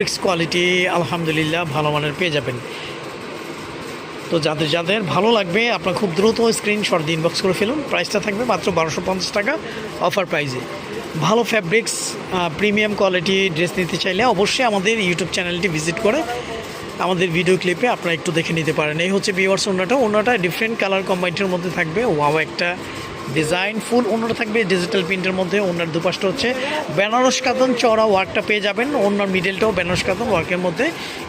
Fix quality আলহামদুলিল্লাহ ভালো মানের পেয়ে যাবেন। তো যাদের যাদের ভালো লাগবে, আপনার খুব দ্রুত স্ক্রিনশট দিয়ে ইনবক্স করে ফেলুন। প্রাইসটা থাকবে মাত্র বারোশো পঞ্চাশ টাকা অফার প্রাইজে ভালো ফ্যাব্রিক্স প্রিমিয়াম কোয়ালিটি ড্রেস নিতে চাইলে অবশ্যই আমাদের ইউটিউব চ্যানেলটি ভিজিট করে আমাদের ভিডিও ক্লিপে আপনারা একটু দেখে নিতে পারেন। এই হচ্ছে বিওয়ার্স ওনাটা ওনাটা ডিফারেন্ট কালার কম্বাইনের মধ্যে থাকবে। ওয়াও একটা ডিজাইন ফুল ওনাটা থাকবে ডিজিটাল প্রিন্টের মধ্যে ওনার দুপাশটা হচ্ছে বেনারস কাতন চড়া ওয়ার্কটা পেয়ে যাবেন ওনার মিডলটাও বেনারস কাতন ওয়ার্কের মধ্যে,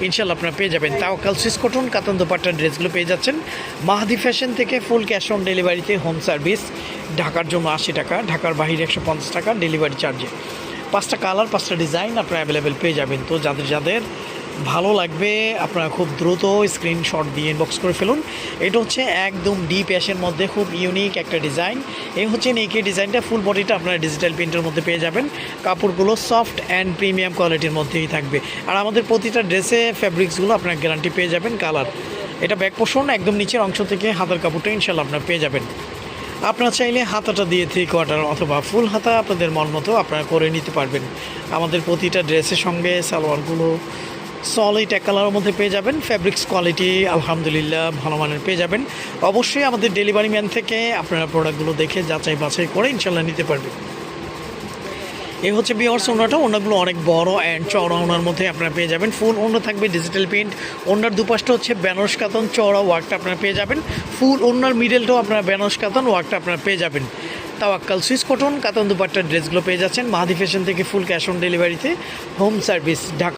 ইনশাল্লাহ আপনারা পেয়ে যাবেন। তাও কাল সুইস কটন, কাতন দুপাট্টার ড্রেসগুলো পেয়ে যাচ্ছেন। মাহাদি ফ্যাশন থেকে ফুল ক্যাশ অন ডেলিভারিতে হোম সার্ভিস, ঢাকার জন্য আশি টাকা, ঢাকার বাহিরে একশো পঞ্চাশ টাকা, ডেলিভারি চার্জে। পাঁচটা কালার, পাঁচটা ডিজাইন আপনারা অ্যাভেলেবেল পেয়ে যাবেন। তো যাদের যাদের ভালো লাগবে, আপনারা খুব দ্রুত স্ক্রিনশট দিয়ে ইনবক্স করে ফেলুন। এটা হচ্ছে একদম ডিপ অ্যাশের মধ্যে খুব ইউনিক একটা ডিজাইন এই হচ্ছে নেকের ডিজাইনটা ফুল বডিটা আপনারা ডিজিটাল প্রিন্টের মধ্যে পেয়ে যাবেন। কাপড়গুলো সফট অ্যান্ড প্রিমিয়াম কোয়ালিটির মধ্যেই থাকবে। আর আমাদের প্রতিটা ড্রেসে ফ্যাব্রিক্সগুলো আপনারা গ্যারান্টি পেয়ে যাবেন কালার এটা ব্যাক পোষণ একদম নিচের অংশ থেকে হাতার কাপড়টা ইনশাল্লাহ আপনারা পেয়ে যাবেন। আপনারা চাইলে হাতাটা দিয়ে থ্রি কোয়ার্টার অথবা ফুল হাতা আপনাদের মন মতো আপনারা করে নিতে পারবেন। আমাদের প্রতিটা ড্রেসের সঙ্গে সালোয়ারগুলো সলিড এক কালারের মধ্যে পেয়ে যাবেন। ফ্যাব্রিক্স কোয়ালিটি আলহামদুলিল্লাহ ভালো মানের পেয়ে যাবেন। অবশ্যই আমাদের ডেলিভারি ম্যান থেকে আপনারা প্রোডাক্টগুলো দেখে যাচাই বাছাই করে ইনশাল্লাহ নিতে পারবেন। এই হচ্ছে বিয়ার্স ওনাটা। ওনাগুলো অনেক বড় অ্যান্ড চওড়া ওনার মধ্যে আপনারা পেয়ে যাবেন। ফুল ওনা থাকবে ডিজিটাল প্রিন্ট ওনার দুপাশটা হচ্ছে বেনারস কাতন চওড়া ওয়ার্কটা আপনারা পেয়ে যাবেন। ফুল ওনার মিডলটাও আপনারা বেনারস কাতন ওয়ার্কটা আপনারা পেয়ে যাবেন। তাওয়াক্কাল সুইস কটন, কাতন দুপাট্টার ড্রেসগুলো পেয়ে যাচ্ছেন। মাহাদি ফ্যাশন থেকে ফুল ক্যাশ অন ডেলিভারিতে হোম সার্ভিস ঢাকা